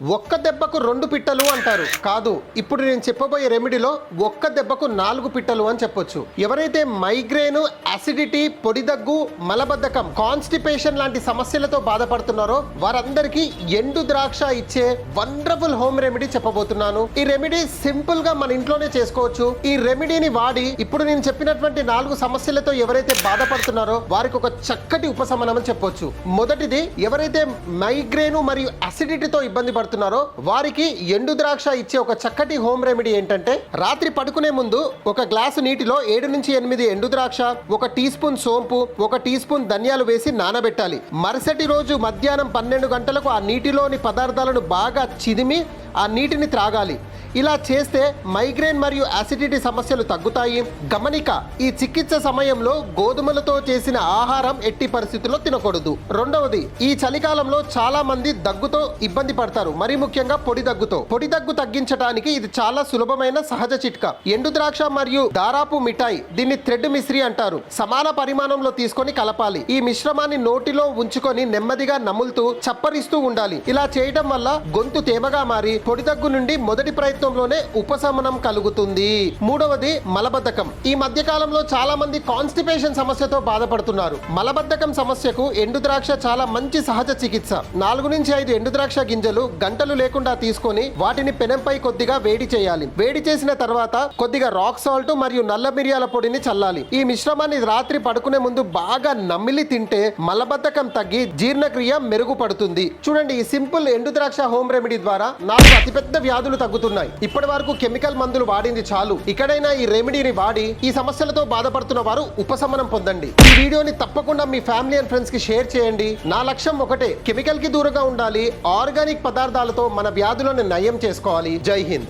ఒక్క దెబ్బకు రెండు పిట్టలు అంటారు. కాదు ఇప్పుడు నేను చెప్పబోయే రెమెడీలో ఒక్క దెబ్బకు నాలుగు పిట్టలు అని చెప్పొచ్చు. ఎవరైతే మైగ్రేన్ అసిడిటీ పొడి దగ్గు మలబద్ధకం కాన్స్టిపేషన్ లాంటి సమస్యలతో బాధపడుతున్నారో వారందరికీ ఎండు ద్రాక్ష ఇచ్చే వండర్ఫుల్ హోమ్ రెమెడీ చెప్పబోతున్నాను. ఈ రెమెడీ సింపుల్గా మన ఇంట్లోనే చేసుకోవచ్చు. ఈ రెమెడీని వాడి ఇప్పుడు నేను చెప్పినటువంటి నాలుగు సమస్యలతో ఎవరైతే బాధపడుతున్నారో వారికి ఒక చక్కటి ఉపశమనం అని చెప్పొచ్చు. మొదటిది ఎవరైతే మైగ్రేన్ మరియు అసిడిటీతో ఇబ్బంది పడుతున్నారో వారికి ఎండు ద్రాక్ష ఇచ్చే ఒక చక్కటి హోమ్ రెమెడీ ఏంటంటే రాత్రి పడుకునే ముందు ఒక గ్లాసు నీటిలో ఏడు నుంచి ఎనిమిది ఎండు ద్రాక్ష ఒక టీ స్పూన్ సోంపు ఒక టీ స్పూన్ ధనియాలు వేసి నానబెట్టాలి. మరుసటి రోజు మధ్యాహ్నం పన్నెండు గంటలకు ఆ నీటిలోని పదార్థాలను బాగా చిదిమి ఆ నీటిని త్రాగాలి. ఇలా చేస్తే మైగ్రేన్ మరియు యాసిడిటీ సమస్యలు తగ్గుతాయి. గమనిక ఈ చికిత్స సమయంలో గోధుమలతో చేసిన ఆహారం ఎట్టి పరిస్థితుల్లో తినకూడదు. రెండవది ఈ చలికాలంలో చాలా మంది దగ్గుతో ఇబ్బంది పడతారు. మరి ముఖ్యంగా పొడి దగ్గుతో. పొడి దగ్గు తగ్గించడానికి ఇది చాలా సులభమైన సహజ చిట్కా. ఎండు ద్రాక్ష మరియు దారాపు మిఠాయి దీన్ని థ్రెడ్ మిశ్రీ అంటారు. సమాన పరిమాణంలో తీసుకొని కలపాలి. ఈ మిశ్రమాన్ని నోటిలో ఉంచుకొని నెమ్మదిగా నములుతూ చప్పరిస్తూ ఉండాలి. ఇలా చేయడం వల్ల గొంతు తేమగా మారి పొడి దగ్గు నుండి మొదటి ప్రయత్నం జీవితంలోనే ఉపశమనం కలుగుతుంది. మూడవది మలబద్ధకం. ఈ మధ్య కాలంలో చాలా మంది కాన్స్టిపేషన్ సమస్యతో బాధపడుతున్నారు. మలబద్ధకం సమస్యకు ఎండు ద్రాక్ష చాలా మంచి సహజ చికిత్స. నాలుగు నుంచి ఐదు ఎండు ద్రాక్ష గింజలు గంటలు లేకుండా తీసుకొని వాటిని పెనంపై కొద్దిగా వేడి చేయాలి. వేడి చేసిన తర్వాత కొద్దిగా రాక్ సాల్ట్ మరియు నల్ల మిరియాల పొడిని చల్లాలి. ఈ మిశ్రమాన్ని రాత్రి పడుకునే ముందు బాగా నమిలి తింటే మలబద్ధకం తగ్గి జీర్ణక్రియ మెరుగుపడుతుంది. చూడండి ఈ సింపుల్ ఎండు ద్రాక్ష హోమ్ రెమెడీ ద్వారా నాలుగు అతిపెద్ద వ్యాధులు తగ్గుతున్నాయి. ఇప్పటి వరకు కెమికల్ మందులు వాడింది చాలు. ఇక్కడైనా ఈ రెమెడీని వాడి ఈ సమస్యలతో బాధపడుతున్న వారు ఉపశమనం పొందండి. ఈ వీడియోని తప్పకుండా మీ ఫ్యామిలీ అండ్ ఫ్రెండ్స్కి షేర్ చేయండి. నా లక్ష్యం ఒకటే కెమికల్కి దూరంగా ఉండాలి ఆర్గానిక్ పదార్థాలతో మన వ్యాధులను నయం చేసుకోవాలి. జై హింద్.